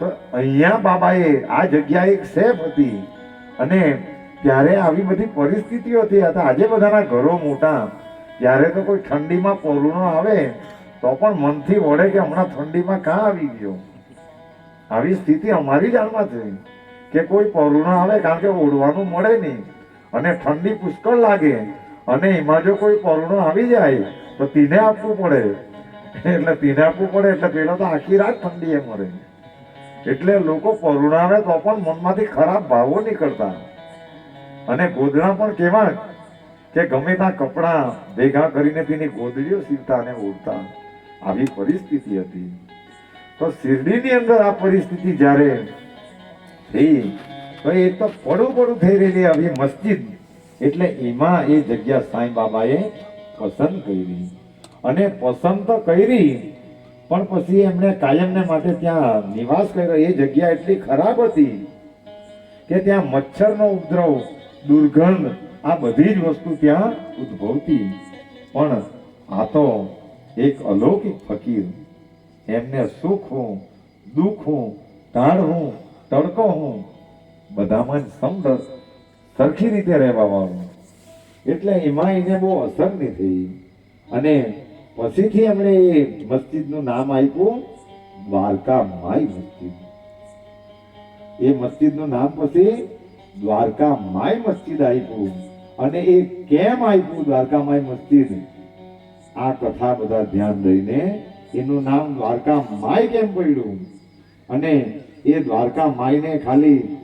તો અહીંયા બાબાએ આ જગ્યા એક સેફ હતી. અને ત્યારે આવી બધી પરિસ્થિતિઓ હતી હતા આજે બધાના ઘરો મોટા. ત્યારે તો કોઈ ઠંડીમાં પરુણો આવે. તો પણ મનથી વળે કે હમણાં ઠંડીમાં કાં આવી ગયો? આવી સ્થિતિ અમારી જાણમાં થઈ કે કોઈ પરુણો આવે કારણ કે ઓઢવાનું મળે નહીં. અને ઠંડી પુષ્કળ લાગે. અને એમાં જો કોઈ પરુણો આવી જાય, તો તીને આપવું પડે. એટલે તીને આપવું પડે. એટલે પેલા તો આખી રાત ઠંડી એ મરે. એટલે લોકો પરુણાવે તો પણ મનમાંથી ખરાબ ભાવો નીકળતા. અને ગોદડા પણ કેવા કે ગમે ત્યાં કપડાં ભેગા કરીને તેની ગોદડીઓ સીવતા અને ઓળતા આવી પરિસ્થિતિ હતી. તો શિરડીની અંદર આ પરિસ્થિતિ જ્યારે થઈ, તો એ તો પડું પડું થઈ રહેલી આવી મસ્જિદ. એટલે એમાં એ જગ્યા સાંઈ બાબાએ પસંદ કરી. અને પસંદ તો કરી પણ પછી એમણે કાયમને માટે ત્યાં નિવાસ કર્યો. એ જગ્યા એટલી ખરાબ હતી કે ત્યાં મચ્છરનો ઉપદ્રવ, દુર્ગંધ, આ બધી જ વસ્તુ ત્યાં ઉદ્ભવતી. પણ આ તો એક અલૌકિક ફકીર. એમને સુખ હું, દુઃખ હું, ટાળ હું, તડકો હું, બધામાં સમરસ સરખી રીતે રહેવા વાળું. એટલે એમાં એને બહુ અસર નહીં થઈ. અને પછીથી એમણે એ મસ્જિદનું નામ આપ્યું દ્વારકા માઈ મસ્જિદ. એ મસ્જિદનું નામ પછી દ્વારકા માઈ મસ્જિદ આપ્યું. અને એ કેમ આપ્યું દ્વારકા માઈ મસ્જિદ? આ કથા બધા ધ્યાન દઈને એનું નામ દ્વારકા માય કેમ પડ્યું? અને એ દ્વારકા માયને ખાલી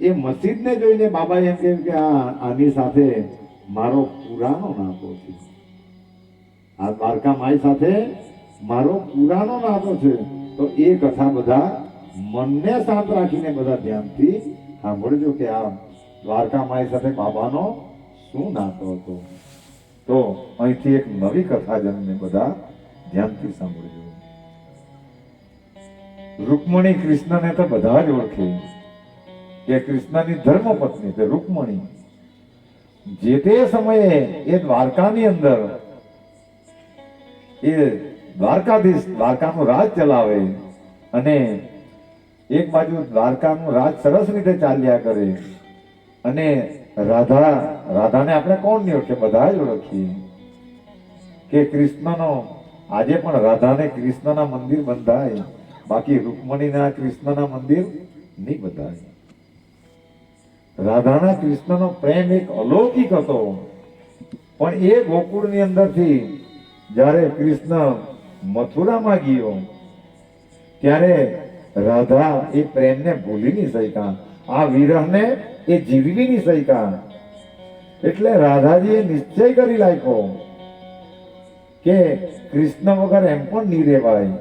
એ મસ્જિદને જોઈને બાબા એમ કેમ કે આ આની સાથે મારો પુરાણો નાતો છે. આ દ્વારકા માય સાથે મારો પુરાનો નાતો છે. તો એ કથા બધા મનને શાંત રાખીને બધા ધ્યાનથી સાંભળજો કે આ દ્વારકા માય સાથે બાબાનો શું નાતો હતો. તો અહીંથી એક નવી કથા જન્મે બધા ધ્યાનથી સાંભળજો. રૂકમણી કૃષ્ણને તો બધા જ ઓળખે. કે કૃષ્ણની ધર્મપત્ની છે રૂકમણી. જે તે સમયે એ દ્વારકાની અંદર એ દ્વારકાધીશ, દ્વારકાનું રાજ ચલાવે. અને એક બાજુ દ્વારકાનું રાજ સરસ રીતે ચાલ્યા કરે. અને રાધા, રાધાને આપણે કોણ નહીં ઓળખે બધા જ ઓળખીએ. કે કૃષ્ણનો, આજે પણ રાધાને કૃષ્ણના મંદિર બંધાય. બાકી રૂકમણીના કૃષ્ણના મંદિર નહીં બંધાય. રાધાના કૃષ્ણનો પ્રેમ એક અલૌકિક હતો. પણ એ ગોકુળની અંદરથી જ્યારે કૃષ્ણ મથુરામાં ગયો, ત્યારે રાધા એ પ્રેમને ભૂલી નહીં શક્યા. આ વિરહને એ જીવવી નહીં શક્યા. એટલે રાધાજીએ નિશ્ચય કરી નાખ્યો કે કૃષ્ણ વગર એમ પણ નહીં રહેવાય.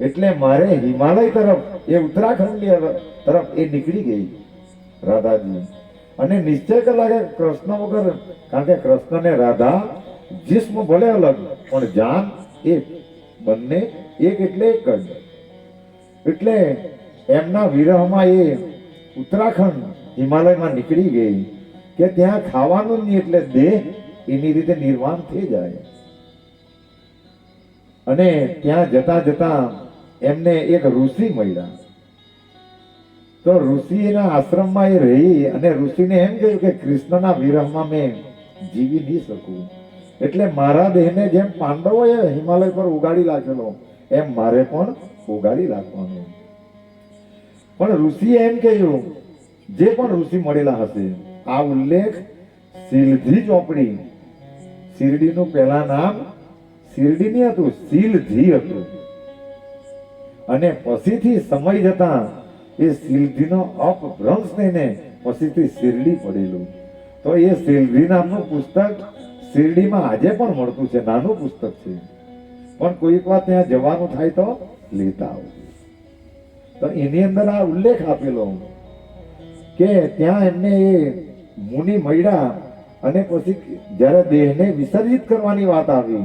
એટલે મારે હિમાલય તરફ, એ ઉત્તરાખંડ તરફ એ નીકળી ગઈ રાધાજી. અને નિશ્ચય કરી કે કૃષ્ણ વગર, કારણ કે કૃષ્ણ ને રાધા જીસ્મ ભલે અલગ પણ જાન એક બંને એક એટલે એક જ. એટલે એમના વિરહમાં એ ઉત્તરાખંડ હિમાલયમાં નીકળી ગઈ કે ત્યાં ખાવાનું નહીં એટલે દેહ એની રીતે નિર્વાણ થઈ જાય. અને ત્યાં જતા જતા એમને એક ઋષિ મળ્યા. તો ઋષિના આશ્રમમાં એ રહી અને ઋષિને એમ કહ્યું કે કૃષ્ણના વિરહમાં મેં જીવી નહીં શકું. એટલે મારા દેહને જેમ પાંડવોએ હિમાલય પર ઉગાડી રાખેલો એમ મારે પણ ઉગાડી રાખવાનો પણ ઋષિએ એમ કહ્યું, જે પણ ઋષિ મળેલા હશે, આ ઉલ્લેખ સિલધી ચોપડી. શિરડીનું પહેલા નામ શિરડી નહીં હતું સિલધી હતું. અને પછીથી સમય જતા એ સિલધીનો અપભ્રંશ થઈને પછીથી શિરડી પડેલું. તો એ સિલધી નામનું પુસ્તક શિરડીમાં આજે પણ મળતું છે, નાનું પુસ્તક છે. પણ કોઈક વાર ત્યાં જવાનું થાય તો લેતા આવજો તો એની અંદર આ ઉલ્લેખ આપેલો કે ત્યાં એમને એ મુનિ મળ્યા અને પછી જ્યારે દેહને વિસર્જિત કરવાની વાત આવી,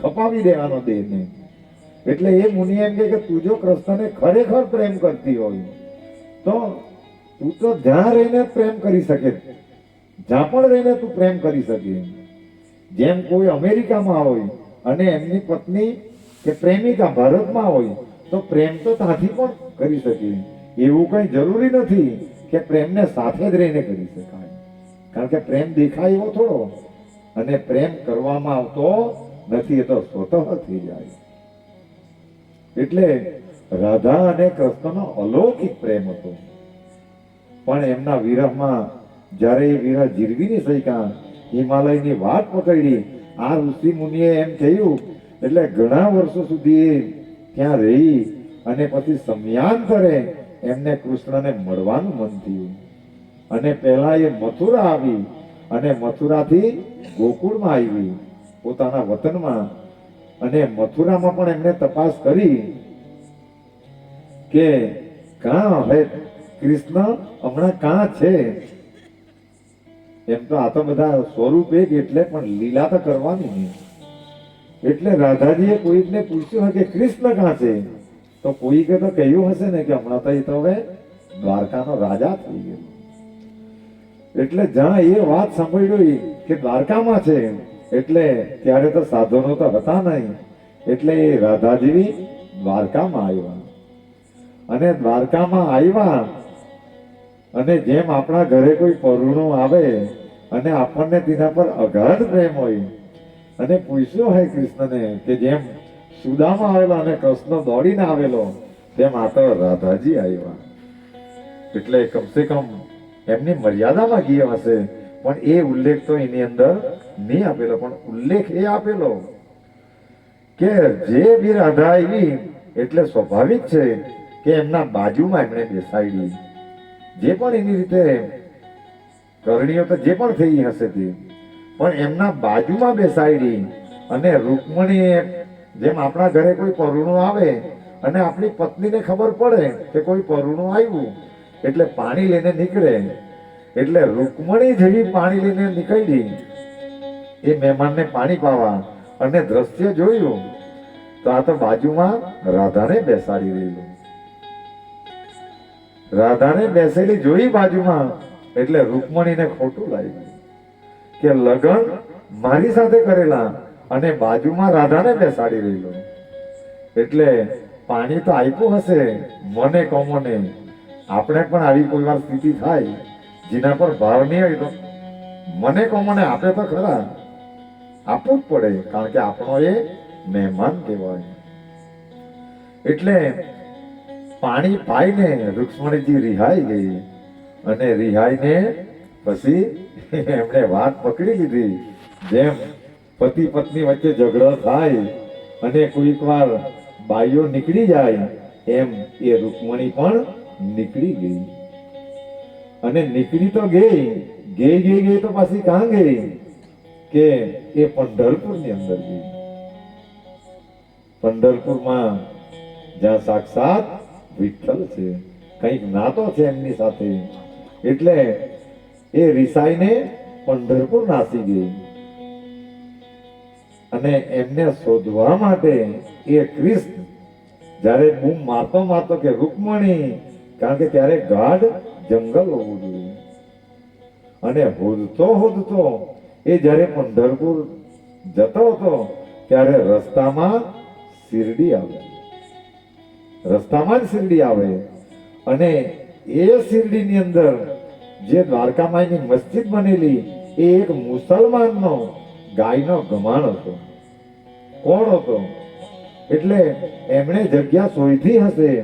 ખપાવી દેવાનો દેહને. એટલે એ મુનિ એમ કે તું જો કૃષ્ણને ખરેખર પ્રેમ કરતી હોય, તો તું તો જ્યાં રહીને પ્રેમ કરી શકે, જ્યાં પણ રહીને તું પ્રેમ કરી શકે. જેમ કોઈ અમેરિકામાં હોય અને એમની પત્ની કે પ્રેમિકા ભારતમાં હોય, તો પ્રેમ તો ત્યાંથી પણ કરી શકીએ એવું કઈ જરૂરી નથી કે પ્રેમને સાથે જ રહીને કરી શકાય. કારણ કે પ્રેમ દેખાય એવો થોડો, અને પ્રેમ કરવામાં આવતો નથી, એ તો સ્વતઃ થઈ જાય. એટલે રાધા અને કૃષ્ણનો અલૌકિક પ્રેમ હતો. પણ એમના વિરહમાં જ્યારે એ વિરહ જીરવીની સૈકા હિમાલયની વાત પકડી. આ ઋષિ મુનિએ એમ કહ્યું, એટલે ઘણા વર્ષો સુધી ત્યાં રહી અને પછી સમયાંતરે એમને કૃષ્ણને મળવાનું મન થયું. અને પહેલા એ મથુરા આવી અને મથુરાથી ગોકુળમાં આવી, પોતાના વતનમાં. અને મથુરામાં પણ એમને તપાસ કરી કે, કાં હવે કૃષ્ણ? હમણાં કાં છે? એમ તો આ તો બધા સ્વરૂપ એક એટલે, પણ લીલા તો કરવાની નહીં. એટલે રાધાજીએ કોઈકને પૂછ્યું કે કૃષ્ણ કાં છે? તો કોઈકે તો કહ્યું હશે ને કે હમણાં તો એ તો હવે દ્વારકાનો રાજા થઈ ગયો. એટલે જ્યાં એ વાત સાંભળી કે દ્વારકામાં છે, એટલે ત્યારે તો સાધનો તો હતા નહીં. એટલે એ રાધાજી દ્વારકામાં આવ્યા. અને દ્વારકામાં આવ્યા અને જેમ આપણા ઘરે કોઈ પરુણું આવે અને આપણને તેના પર અગાધ પ્રેમ હોય અને પૂછ્યું હોય કૃષ્ણને કે જેમ સુદામા આવેલો અને કૃષ્ણ દોડીને આવેલો, તેમ આ તો રાધાજી આવ્યા. એટલે કમસે કમ એમની મર્યાદામાં ગયો હશે, પણ એ ઉલ્લેખ તો એની અંદર નહીં આપેલો, પણ ઉલ્લેખ એ આપેલો કે જે બી રાધા આવી, એટલે સ્વાભાવિક છે કે એમના બાજુમાં એમણે બેસાડી. જે પણ એની રીતે કરણીઓ તો જે પણ થઈ હશે તે, પણ એમના બાજુમાં બેસાડી અને રૂકમણી જેમ આપણા ઘરે કોઈ પરુણું આવે અને આપણી પત્નીને ખબર પડે કે કોઈ પરુણું આવ્યું, એટલે પાણી લઈને નીકળે. એટલે રૂકમણી જેવી પાણી લઈને નીકળી, એ મહેમાનને પાણી પાવા અને દ્રશ્ય જોયું, તો આ તો બાજુમાં રાધાને બેસાડી રહેલું. રાધાને બેસેલી જોઈ બાજુમાં, એટલે રૂકમણીને ખોટું લાગ્યું કે લગન મારી સાથે કરેલા અને બાજુમાં રાધાને બેસાડી રહેલો. એટલે પાણી તો આપ્યું હશે, મને કોમોને આપણે પણ આવી કોઈ વાર સ્થિતિ થાય, જેના પર ભાવ નહીં તો. મને કોમોને આપે તો ખરા. આપવું જ પડે, કારણ કે આપણો એ મહેમાન કહેવાય. એટલે પાણી પાઈને રૂક્ષ્મણીજી રિહાઈ ગઈ. અને રિહાઈને પછી એમણે વાત પકડી લીધી. જેમ પતિ પત્ની વચ્ચે ઝઘડો થાય અને કોઈક વાર બાઈઓ નીકળી જાય, એમ એ રૂકમણી પણ નીકળી ગઈ. અને નીકળી તો ગઈ ગઈ ગઈ ગઈ તો પાછી કાં ગઈ? કે એ પંઢરપુરની અંદર ગઈ. પંઢરપુરમાં જ્યાં સાક્ષાત વિઠ્ઠલ છે. કંઈક નાતો છે એમની સાથે. એટલે એ રિસાઈને પંઢરપુર નાસી ગઈ અને એમને શોધવા માટે એ ક્રિસ્ત જ્યારે બૂમ મારતો મારતો કે, રૂકમણી, કારણ કે ત્યારે ગાઢ જંગલ હોવું જોઈએ. અને હોદતો હોદતો, એ જ્યારે પંઢરપુર જતો હતો, ત્યારે રસ્તામાં શિરડી આવે રસ્તામાં જ શિરડી આવે. અને એ શિરડીની અંદર જે દ્વારકામાં એની મસ્જિદ બનેલી, એ એક મુસલમાનનો ગાયનો ગમાણ હતો. કોણ હતો? એટલે એમણે જગ્યા સોયથી હશે,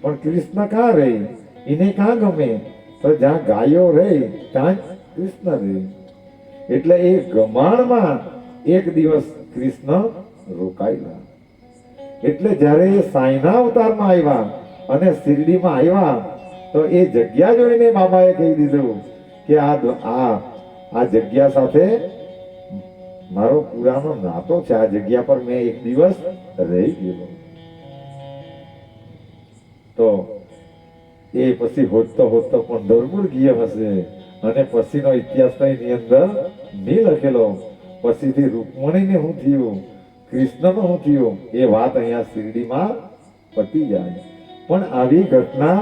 પણ કૃષ્ણ કાં રહે? એને કાં ગમે? તો જ્યાં ગાયો રહે, ત્યાં કૃષ્ણ રહે. એટલે એ ગમાણમાં એક દિવસ કૃષ્ણ રોકાયેલા. એટલે જ્યારે એ સાયના અવતારમાં આવ્યા અને શિરડીમાં આવ્યા, તો એ જગ્યા જોઈને બાબાએ કહી દીધું કે આ આ આ જગ્યા સાથે મારો પુરાનો નાતો છે. આ જગ્યા પર મેં એક દિવસ રહી ગયેલો. તો એ પછી હોતતો હોતતો પંઢરપુર ગયો હશે અને પછીનો ઇતિહાસ એની અંદર નહીં લખેલો. પછીથી રૂકમણીને હું થયું. કૃષ્ણનું થયો એ વાત અહીંયા શિરડીમાં પતી જાય. પણ આવી ઘટના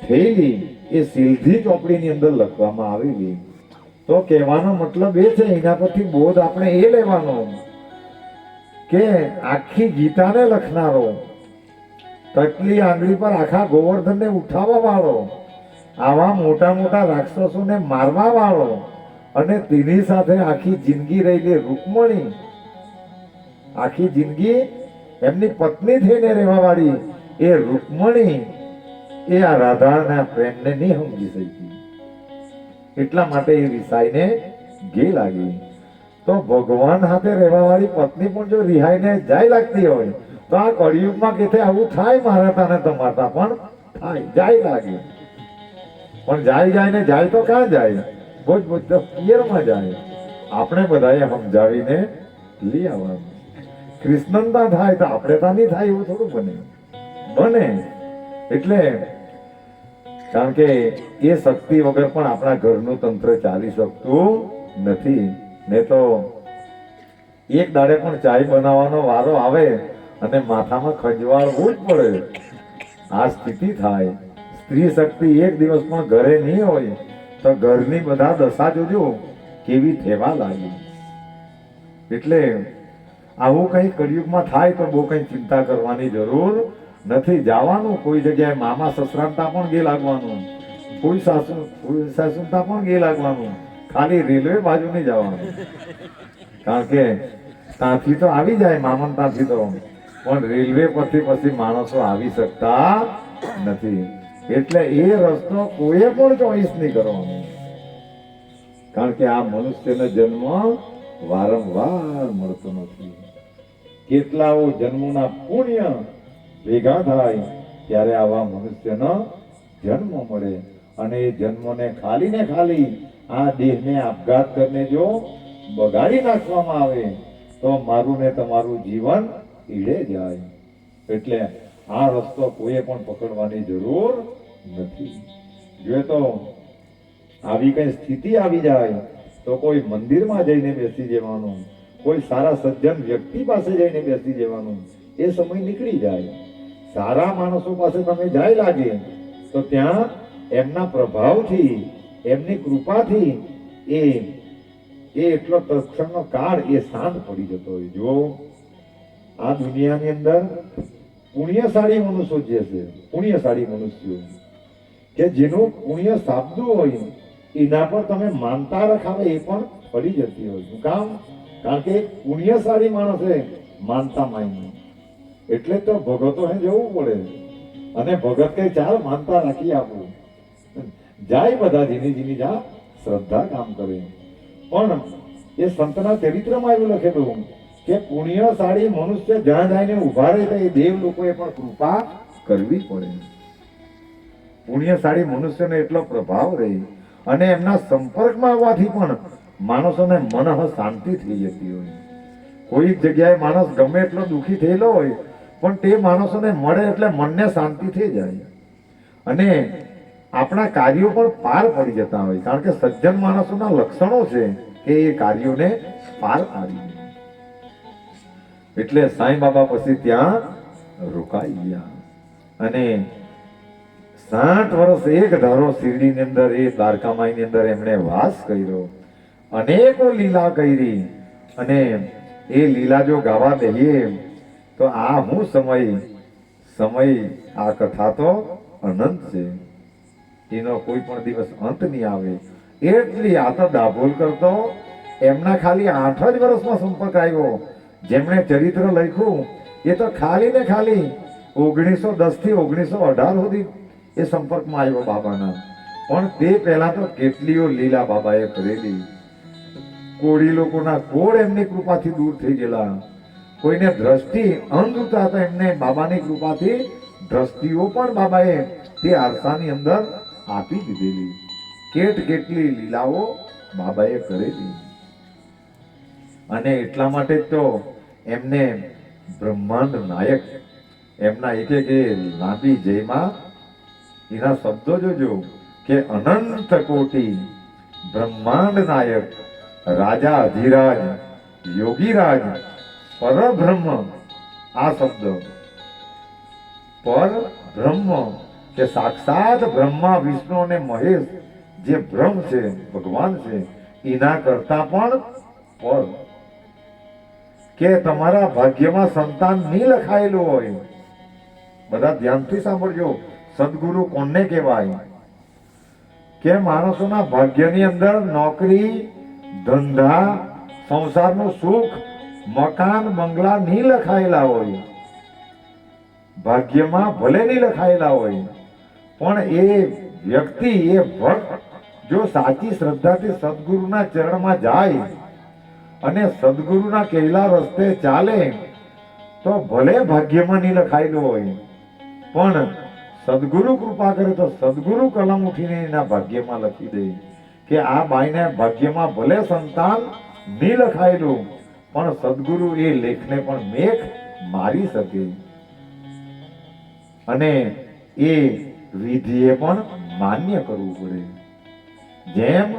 થયેલી, એ સિલધી ચોપડીની અંદર લખવામાં આવેલી. તો કહેવાનો મતલબ એ છે, એના પરથી બોધ આપણે એ લેવાનો કે આખી ગીતાને લખનારો કટલી આંગળી પર આખા ગોવર્ધનને ઉઠાવવા વાળો, આવા મોટા મોટા રાક્ષસોને મારવા વાળો અને તેની સાથે આખી જિંદગી રહેલી રૂકમણી આખી જિંદગી એમની પત્ની થઈને રહેવા વાળી એ રૂકમણી એ આ રાધાના પ્રેમને નહીં સમજી શકી. એટલા માટે એ વિસાઈને ઘી લાગી તો ભગવાન સાથે રહેવા વાળી પત્ની પણ જો રિહાઈને જાય લાગતી હોય, તો આ કળિયુગમાં કે આવું થાય મારા તાને તમારા પણ થાય, જાય લાગે. પણ જાય જાય ને જાય તો ક્યાં જાય? ભોજ ભોજ પિયરમાં જાય. આપણે બધાએ સમજાવીને લઈ આવવાનું. કૃષ્ણનતા થાય તો આપણે તા નહીં થાય એવું થોડું બને. બને. એટલે કારણ કે એ શક્તિ વગર પણ આપણા ઘરનું તંત્ર ચાલી શકતું નથી. ને તો એક દાડે પણ ચાય બનાવવાનો વારો આવે અને માથામાં ખંજવાળવું જ પડે. આ સ્થિતિ થાય. સ્ત્રી શક્તિ એક દિવસ પણ ઘરે નહીં હોય તો ઘરની બધા દશા જોજો કેવી થેવા લાગી. એટલે આવું કંઈ કળિયુગમાં થાય તો બહુ કંઈ ચિંતા કરવાની જરૂર નથી. જવાનું કોઈ જગ્યાએ મામા સસરામતા પણ ગે લાગવાનું. કોઈ સાસુ, કોઈ સાસુતા પણ ગે લાગવાનું. ખાલી રેલવે બાજુ નહીં જવાનું. કારણ કે ત્યાંથી તો આવી જાય મામન ત્યાંથી તો. પણ રેલવે પરથી પછી માણસો આવી શકતા નથી. એટલે એ રસ્તો કોઈએ પણ ચોઈસ નહીં કરવાનો. કારણ કે આ મનુષ્યનો જન્મ વારંવાર મળતો નથી. કેટલાઓ જન્મોના પુણ્ય ભેગા થાય, ત્યારે આવા મનુષ્યનો જન્મ મળે. અને એ જન્મને ખાલી ને ખાલી આ દેહને આપઘાત કરીને જો બગાડી નાખવામાં આવે, તો મારું ને તમારું જીવન ઈડે જાય. એટલે આ રસ્તો કોઈએ પણ પકડવાની જરૂર નથી. જોઈએ તો આવી કઈ સ્થિતિ આવી જાય, તો કોઈ મંદિરમાં જઈને બેસી જવાનું કોઈ સારા સજ્જન વ્યક્તિ પાસે જઈને બેસી જવાનું. એ સમય નીકળી જાય. સારા માણસો પાસે તમે જાય લાગે, તો ત્યાં એમના પ્રભાવથી, એમની કૃપાથી એ એ એટલો તત્ક્ષણનો કાળ એ શાંત પડી જતો હોય. જો આ દુનિયાની અંદર પુણ્યશાળી મનુષ્યો જે છે, પુણ્યશાળી મનુષ્યો, કે જેનું પુણ્ય સાબદું હોય, એના પર તમે માનતા રખાવે એ પણ પડી જતી હોય. શું કામ? કારણ કે પુણ્યશાળી માણસે માનતા માની એટલે તો ભગતો હે જવું પડે. અને ભગત કઈ ચાલ માનતા રાખી આપું જાય બધા જીની જીની જા, શ્રદ્ધા કામ કરે. પણ એ સંતના ચરિત્રમાં એવું લખેલું કે પુણ્યશાળી મનુષ્ય જ્યાં જઈને ઊભા રહે એ દેવ લોકોએ પણ કૃપા કરવી પડે. પુણ્યશાળી મનુષ્યનો એટલો પ્રભાવ રહે અને એમના સંપર્કમાં આવવાથી પણ માણસોને મનઃ શાંતિ થઈ જતી હોય. કોઈ જગ્યાએ માણસ ગમે એટલો દુઃખી થયેલો હોય, પણ તે માણસોને મળે એટલે મનને શાંતિ થઈ જાય. અને આપણા કાર્યો પણ પાર પડી જતા હોય, કારણ કે સજ્જન માણસોના લક્ષણો છે કે એ કાર્યોને પાર પાડી એટલે સાંઈ બાબા પછી ત્યાં રોકાઈ ગયા. અને સાઠ વર્ષ એક ધારો શિરડીની અંદર, એ દ્વારકામાઈની અંદર એમણે વાસ કર્યો. અનેકો લીલા કરી અને એ લીલા જો ગાવા દઈએ, તો આ હું સમય સમય આ કથા તો અનંત છે. એનો કોઈ પણ દિવસ અંત નહીં આવે. એટલી આ તો દાભોલ કરતો, એમના ખાલી આઠ જ વર્ષમાં સંપર્ક આવ્યો. જેમણે ચરિત્ર લખ્યું, એ તો ખાલી ને ખાલી ઓગણીસો દસથી ઓગણીસો અઢાર સુધી એ સંપર્કમાં આવ્યો બાબાના. પણ તે પહેલા તો કેટલીઓ લીલા બાબાએ કરેલી કોળી લોકોના કોળ એમની કૃપાથી દૂર થઈ ગયેલા. કોઈને દ્રષ્ટિ અંધતા હતા એમને બાબાની કૃપાથી દ્રષ્ટિઓ પણ બાબાએ તે આરસાની અંદર આપી દીધેલી. કેટ કેટલી લીલાઓ બાબાએ કરેલી. અને એટલા માટે તો એમને બ્રહ્માંડ નાયક એમના એક એક લાંબી જયમાં એના શબ્દો જોજો કે અનંત કોટી બ્રહ્માંડ નાયક રાજા અધિરાજ, યોગીરાજ, પરબ્રહ્મ, આ શબ્દ. પર બ્રહ્મ કે સાક્ષાત બ્રહ્મા, વિષ્ણુ અને મહેશ જે બ્રહ્મ છે, ભગવાન છે, એના કરતા પણ પર. કે તમારા ભાગ્યમાં સંતાન નહીં લખાયેલું હોય. બધા ધ્યાનથી સાંભળજો, સદગુરુ કોને કહેવાય? કે માણસોના ભાગ્યની અંદર નોકરી ધંધા, સંસારનું સુખ, મકાન, બંગલા નહીં લખાયેલા હોય. ભાગ્યમાં ભલે નહીં લખાયેલા હોય, પણ એ વ્યક્તિ, એ ભક્ત જો સાચી શ્રદ્ધાથી સદગુરુના ચરણમાં જાય અને સદગુરુના કહેલા રસ્તે ચાલે, તો ભલે ભાગ્યમાં નહીં લખાયેલું હોય, પણ સદગુરુ કૃપા કરે તો સદગુરુ કલમ ઉઠીને એના ભાગ્યમાં લખી દે. કે આ બાઈને ભાગ્યમાં ભલે સંતાન નહીં લખાયેલું પણ સદગુરુ એ લેખને પણ મેઘ મારી શકે. અને એ વિધિએ પણ માન્ય કરવું પડે. જેમ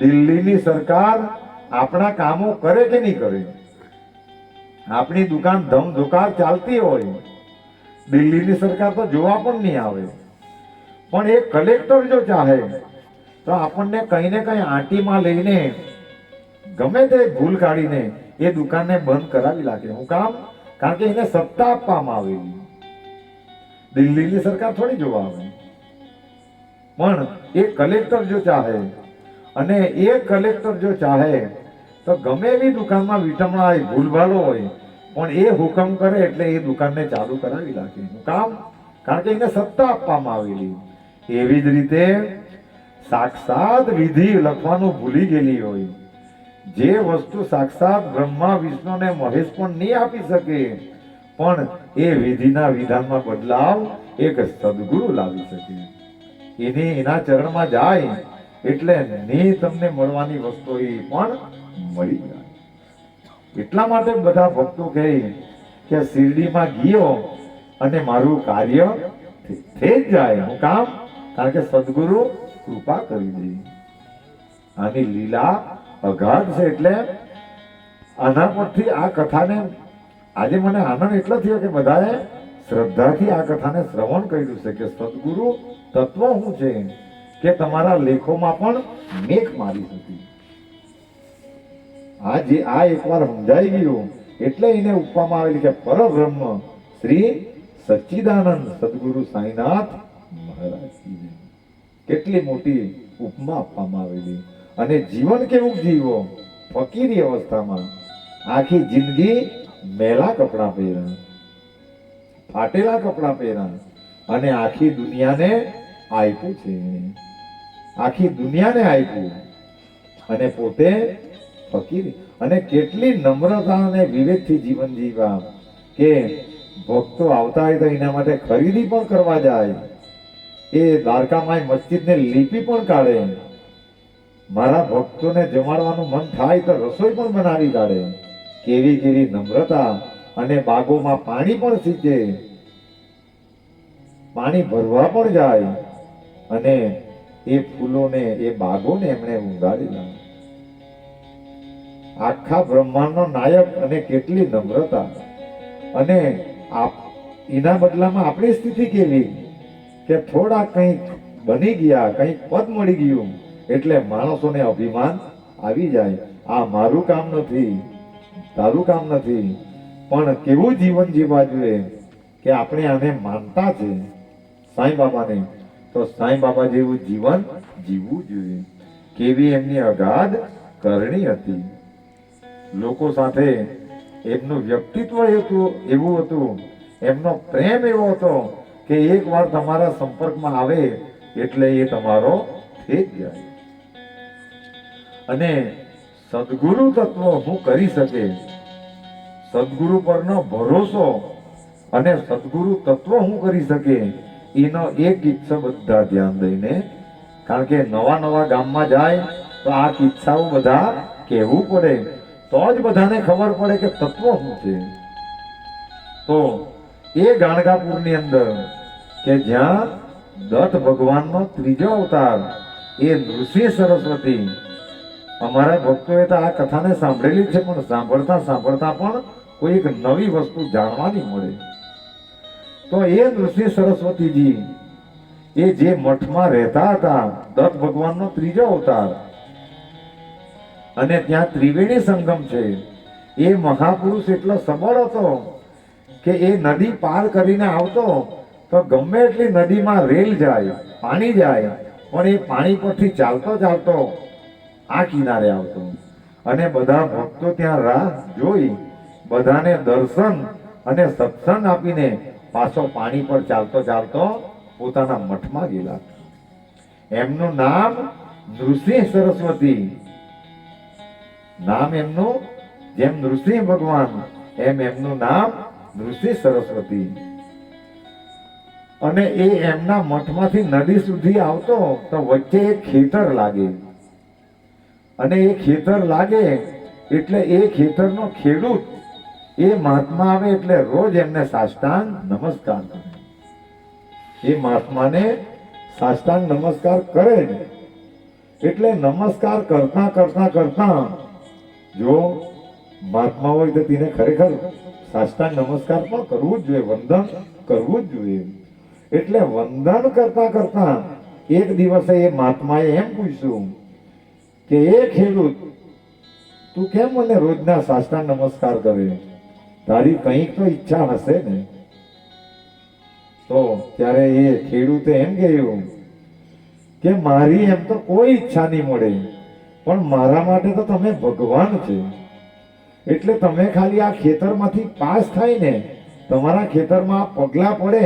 દિલ્હીની સરકાર આપણા કામો કરે કે નહીં કરે, આપણી દુકાન ધમધોકાર ચાલતી હોય, દિલ્હીની સરકાર તો જોવા પણ નહીં આવે. પણ એ કલેક્ટર જો ચાહે તો આપણને કઈ ને કઈ આંટીમાં લઈને ગમે તે ભૂલ કાઢીને એ દુકાનને બંધ કરાવી લાગે. હું કામ? કારણ કે એને સત્તા આપવામાં આવેલી. દિલ્હીની સરકાર થોડી જોવા આવે. પણ એ કલેક્ટર જો ચાહે અને એ કલેક્ટર જો ચાહે તો ગમે એવી દુકાનમાં વિટમણા હોય ભૂલભાલો હોય, પણ એ હુકમ કરે એટલે એ દુકાનને ચાલુ કરાવી નાખે કામ? કારણ કે એને સત્તા આપવામાં આવેલી. એવી જ રીતે સાક્ષાત વિધિ લખવાનું ભૂલી ગયેલી હોય. જે વસ્તુ સાક્ષાત બ્રહ્મા, વિષ્ણુ ને મહેશ પણ નહીં આપી શકે, પણ એ વિધિના વિધાનમાં બદલાવ એક સદગુરુ લાવી શકે. એને એના ચરણમાં જાય એટલે ને તમને મળવાની વસ્તુ એ પણ મળી જાય. એટલા માટે બધા ભક્તો કહે કે શિરડીમાં ગયો અને મારું કાર્ય થઈ જાય. હું કામ? કારણ કે સદગુરુ કૃપા કરી દે આની લીલા અગાધ છે એટલે આના પરથી આ કથાને આજે મને આનંદ એટલો થયો કે બધાએ શ્રદ્ધાથી આ કથાને શ્રવણ કર્યું છે કે સદગુરુ તત્વ શું છે કે તમારા લેખોમાં પણ મેઘ મારી હતી આ જે આ એકવાર સમજાઈ ગયું એટલે એને ઉપવામાં આવેલી કે પરબ્રહ્મ શ્રી સચ્ચિદાનંદ સદગુરુ સાંઈનાથ મહારાજ. કેટલી મોટી ઉપમા આપવામાં આવેલી. અને જીવન કેવું જીવો? ફકીરી અવસ્થામાં આખી જિંદગી મેલા કપડાં પહેર્યા ફાટેલા કપડાં પહેર્યા અને આખી દુનિયાને આપ્યું છે. આખી દુનિયાને આપ્યું અને પોતે ફકીર. અને કેટલી નમ્રતા અને વિવેકથી જીવન જીવા કે ભક્તો આવતા હોય તો એના માટે ખરીદી પણ કરવા જાય. એ દ્વારકામાં મસ્જિદને લીપી પણ કાઢે. મારા ભક્તોને જમાડવાનું મન થાય તો રસોઈ પણ બનાવી કાઢે. કેવી કેવી નમ્રતા અને બાગોમાં પાણી પણ સીંચે. પાણી ભરવા પણ જાય અને એ ફૂલોને, એ બાગોને એમણે ઉગાડેલા આખા બ્રહ્માંડનો નાયક અને કેટલી નમ્રતા. અને એના બદલામાં આપણી સ્થિતિ કેવી? કે થોડા કંઈક બની ગયા, કંઈક પદ મળી ગયું. એટલે માણસોને અભિમાન આવી જાય. આ મારું કામ નથી, તારું કામ નથી. પણ કેવું જીવન જીવવા જોઈએ કે આપણે આને માનતા છે સાંઈ બાબાને? તો સાંઈ બાબા જેવું જીવન જીવવું જોઈએ. કેવી એમની અગાધ કરણી હતી. લોકો સાથે એમનું વ્યક્તિત્વ હતું, એવું હતું. એમનો પ્રેમ એવો હતો. કે એકવાર તમારા સંપર્કમાં આવે એટલે એ તમારો થઈ જાય. અને સદગુરુ તત્વ હું કરી શકે, સદગુરુ પરનો ભરોસો અને સદગુરુ તત્વ હું કરી શકે, એનો એક ઈચ્છા બધા ધ્યાન દઈને, કારણ કે નવા નવા ગામમાં જાય તો આ કિસ્સાઓ બધા કહેવું પડે. તો જ બધાને ખબર પડે કે તત્વ શું છે. તો એ ગાણગાપુરની અંદર કે જ્યાં દત્ત ભગવાનનો ત્રીજો અવતાર, એ નૃસિંહ સરસ્વતી. અમારા ભક્તોએ તો આ કથાને સાંભળેલી છે, પણ સાંભળતા સાંભળતા પણ કોઈ એક નવી વસ્તુ જાણવાની મળે. તો એ નૃસિંહ સરસ્વતીજી, એ જે મઠમાં રહેતા હતા, દત્ત ભગવાનનો ત્રીજો અવતાર, અને ત્યાં ત્રિવેણી સંગમ છે, એ મહાપુરુષ એટલો સબળ હતો કે એ નદી પાર કરીને આવતો તો ગમે એટલી નદીમાં રેલ જાય, પાણી જાય, પણ એ પાણી પરથી ચાલતો ચાલતો આ કિનારે આવતો. અને બધા ભક્તો ત્યાં રાહ જોઈ, બધાને દર્શન અને સત્સંગ આપીને પાછો પાણી પર ચાલતો ચાલતો પોતાના મઠમાં ગયેલા. એમનું નામ નૃસિંહ સરસ્વતી. નામ એમનું, જેમ નૃસિંહ ભગવાન, એમ એમનું નામ નૃસિંહ સરસ્વતી. અને એ એમના મઠમાંથી નદી સુધી આવતો તો વચ્ચે એક ખેતર લાગે. અને એ ખેતર લાગે એટલે એ ખેતરનો ખેડૂત એ મહાત્મા આવે એટલે રોજ એમને સાષ્ટાંગ નમસ્કાર કરે. એ મહાત્માને સાષ્ટાંગ નમસ્કાર કરે એટલે નમસ્કાર કરતા કરતા કરતા જો મહાત્મા હોય તો તેને ખરેખર સાષ્ટાંગ નમસ્કાર પણ કરવું જ જોઈએ, વંદન કરવું જ જોઈએ. એટલે વંદન કરતા કરતા એક દિવસે એ મહાત્માએ એમ પૂછ્યું કે, એ ખેડૂત, તું કેમ મને રોજના સાષ્ટાંગ નમસ્કાર કરે? તારી કંઈક તો ઈચ્છા હશે ને? તો ત્યારે એ ખેડૂતે એમ કહ્યું કે, મારી એમ તો કોઈ ઈચ્છા નહીં મળે, પણ મારા માટે તો તમે ભગવાન છે. એટલે તમે ખાલી આ ખેતરમાંથી પાસ થાય ને, તમારા ખેતરમાં પગલા પડે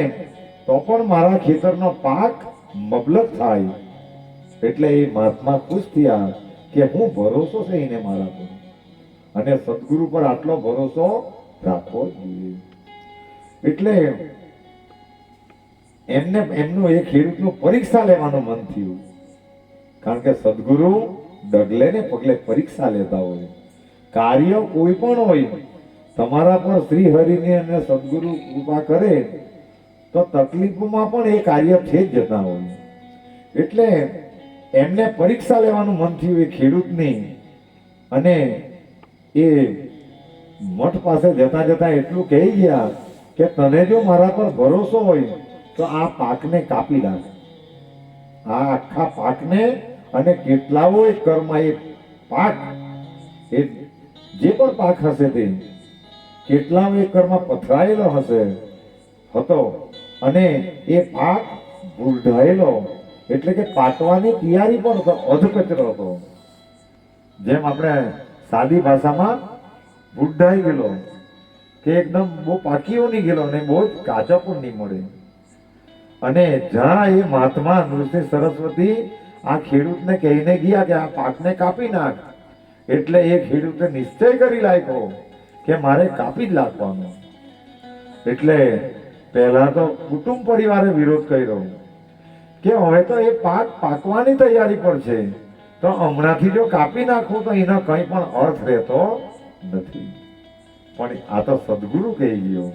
તો પણ મારા ખેતરનો પાક મબલક થાય. એટલે એ મહાત્મા ખુશ થયા કે હું ભરોસો છે એને મારા પર. અને સદગુરુ પર આટલો ભરોસો રાખવો જોઈએ. એટલે એમને એમનું એ ખેડૂતનું પરીક્ષા લેવાનું મન થયું. કારણ કે સદગુરુ ડગલે ને પગલે પરીક્ષા લેતા હોય. કાર્ય કોઈ પણ હોય, તમારા પર શ્રી હરિની અને સદગુરુ કૃપા કરે તો તકલીફોમાં પણ એ કાર્ય થઈ જ જતા હોય એટલે એમને પરીક્ષા લેવાનું મન થયું એ ખેડૂતની અને એ મઠ પાસે જતા જતા એટલું કહી ગયા કે તને જો મારા પર ભરોસો હોય, તો આ પાકને કાપી નાખ. આ આખા પાકને અને કેટલાઓ એકરમાં એ પાક, એ જે પણ પાક હશે તે, કેટલાઓ એકરમાં પથરાયેલો હશે, હતો. અને એ પાક ભૂંઢાયેલો એટલે કે પાકવાની તૈયારી પણ હતો અધકચરો હતો. જેમ આપણે સાદી ભાષામાં ભૂંઢાઈ ગયેલો, કે એકદમ બહુ પાકીઓ નહીં ગયેલો અને બહુ જ કાચો પણ નહીં મળે. અને જ્યાં એ મહાત્મા નૃસિંહ સરસ્વતી આ ખેડૂતને કહીને ગયા કે આ પાકને કાપી નાખ, એટલે એ ખેડૂતે નિશ્ચય કરી લાગ્યો કે મારે કાપી જ નાખવાનો. એટલે પહેલા તો કુટુંબ પરિવારે વિરોધ કર્યો કે હવે તો એ પાક પાકવાની તૈયારી પર છે. તો હમણાંથી જો કાપી નાખું તો એનો કંઈ પણ અર્થ રહેતો નથી. પણ આ તો સદગુરુ કહી ગયો.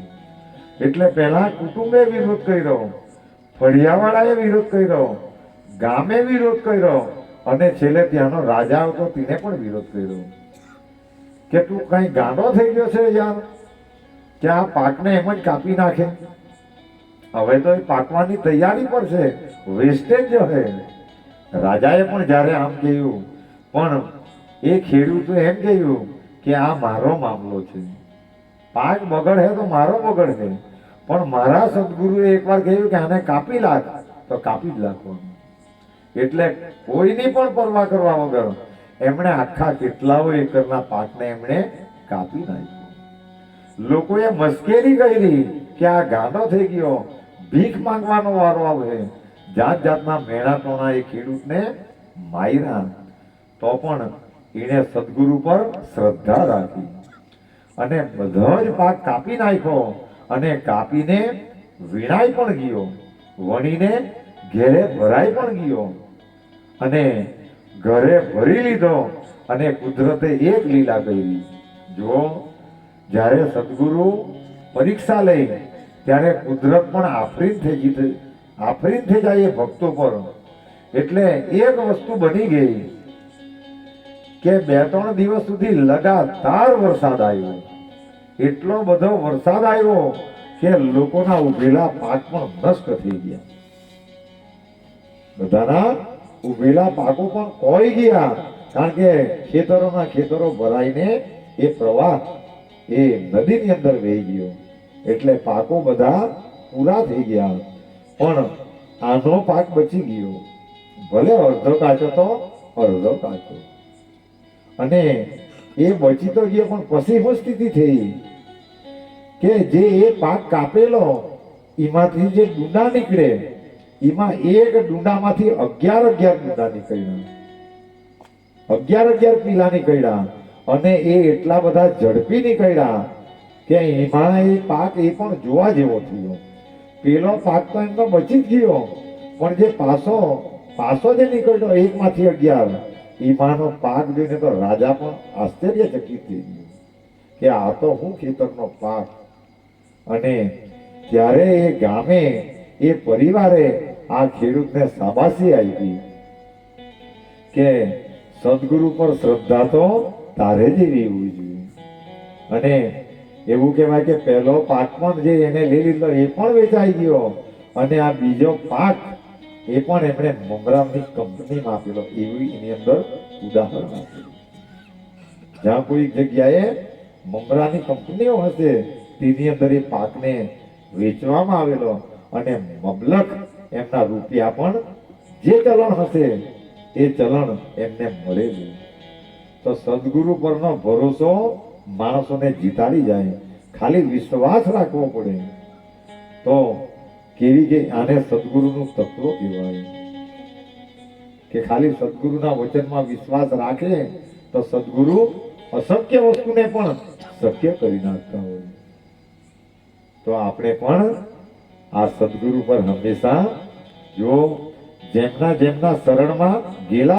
એટલે પહેલા કુટુંબે વિરોધ કર્યો ફળિયાવાળાએ વિરોધ કર્યો ગામે વિરોધ કર્યો અને છેલ્લે ત્યાંનો રાજા હતો તેને પણ વિરોધ કર્યો કે તું કઈ ગાંડો થઈ ગયો છે યાર? કે આ પાકને એમ જ કાપી નાખે? હવે તો એ પાકવાની તૈયારી પર છે. વેસ્ટેજ હવે રાજાએ પણ જ્યારે આમ કહ્યું, પણ એ ખેડૂતો એમ કહ્યું કે આ મારો મામલો છે. પાક બગડ હે તો મારો બગડ છે પણ મારા સદગુરુએ એકવાર કહ્યું કે આને કાપી લાખ, તો કાપી જ લાખવાનું. એટલે કોઈની પણ પરવા કરવા વગર એમણે આખા કેટલાઓ એકરના પાકને એમણે કાપી નાખ્યો. લોકોએ મસ્કેરી કરી કે આ ગાંડો થઈ ગયો ભીખ માંગવાનો વારો આવે જાત જાતના મેળા ટોણા એ ખેડૂતને માર્યા. તો પણ એણે સદગુરુ પર શ્રદ્ધા રાખી અને બધો જ પાક કાપી નાખ્યો અને કાપીને વીણાઈ પણ ગયો. વણીને ઘેરે ભરાઈ પણ ગયો અને ઘરે ભરી લીધો અને કુદરતે એક લીલા કરી જો જ્યારે સદગુરુ પરીક્ષા લઈ ત્યારે કુદરત પણ આફરીન થઈ ગઈ આફરીન થઈ જાય એ ભક્તો પર. એટલે એક વસ્તુ બની ગઈ કે બે ત્રણ દિવસ સુધી લગાતાર વરસાદ આવ્યો. એટલો બધો વરસાદ આવ્યો કે લોકોના ઉભેલા પાક પણ નષ્ટ થઈ ગયા. બધાના ઉભેલા પાકો પણ કોઈ ગયા. કારણ કે ખેતરોના ખેતરો ભરાઈને એ પ્રવાહ એ નદીની અંદર વહી ગયો. એટલે પાકો બધા પૂરા થઈ ગયા. પણ આનો પાક બચી ગયો. ભલે અડધો કાચો તો અડધો કાચો. અને એ બચી તો ગયો, પણ પછી શું સ્થિતિ થઈ. કે જે એ પાક કાપેલો, એમાંથી જે ડુંડા નીકળે, એમાં એક ડુંડામાંથી અગિયાર અગિયાર ડુંડા નીકળ્યા. અગિયાર અગિયાર પીલા નીકળ્યા. અને એ એટલા બધા ઝડપી નીકળ્યા કે એમાં એ પાક એ પણ જોવા જેવો થયો. પેલો પાક તો એમ તો બચી જ ગયો. પણ જે પાસો પાસો જે નીકળ્યો એકમાંથી અગિયાર એમાંનો પાક જોઈને તો રાજા પણ આશ્ચર્યચકિત થઈ ગયો કે આ તો હું ખેતરનો પાક? અને ત્યારે એ ગામે, એ પરિવારે આ ખેડૂતને શાબાશી આપી કે સદગુરુ પર શ્રદ્ધા તો તારે જેવી હોવી જોઈએ. અને એવું કહેવાય કે પહેલો પાક પણ જે એને લઈ લીધો, એ પણ વેચાઈ ગયો. અને આ બીજો પાક, એ પણ એમણે મમરામની કંપનીમાં આપેલો. એવી એની અંદર ઉદાહરણ આપ્યું જ્યાં કોઈ જગ્યાએ મમરાની કંપનીઓ હશે, તેની અંદર એ પાકને વેચવામાં આવેલો અને મબલક એમના રૂપિયા પણ જે ચલણ હશે, એ ચલણ એમને મળેલું. તો સદગુરુ પરનો ભરોસો માણસોને જીતાડી જાય, ખાલી વિશ્વાસ રાખવો પડે, તો કેવી કે આને સદગુરુનું તત્વ કહેવાય. કે ખાલી સદગુરુના વચનમાં વિશ્વાસ રાખે, તો સદગુરુ અશક્ય વસ્તુને પણ શક્ય કરી નાખતા હોય. તો આપણે પણ આ સદગુરુ પર હંમેશા જો જેમના જેમના શરણમાં ગેલા